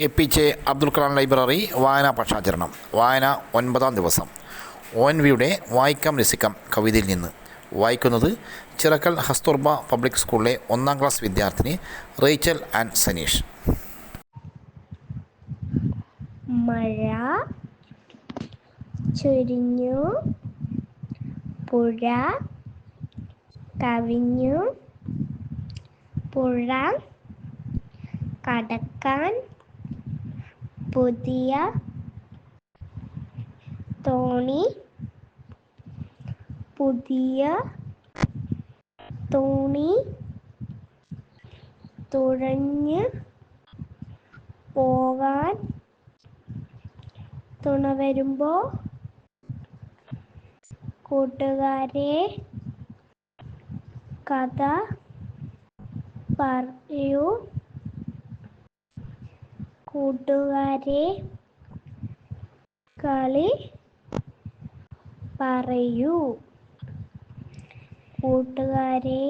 A P J Abdul Kalam library വായനാ പക്ഷാചരണം വായന ഒൻപതാം ദിവസം. ഒ എൻ വിയുടെ വായിക്കാം രസിക്കാം കവിതയിൽ നിന്ന്. വായിക്കുന്നത് ചിറക്കൽ ഹസ്തുർബ പബ്ലിക് സ്കൂളിലെ ഒന്നാം ക്ലാസ് വിദ്യാർത്ഥിനി റേച്ചൽ ആൻഡ് സനീഷ്. മഴ ചൊരിഞ്ഞു. പുഴ കവിഞ്ഞു. പുഴ കടക്കാൻ പുതിയ തോണി പുതിയ തോണി തുഴഞ്ഞ് പോകാൻ തുണ വരുമ്പോൾ കൂട്ടുകാരെ കഥ പറയൂ. കൂട്ടുകാരെ കളി പറയൂ. കൂട്ടുകാരെ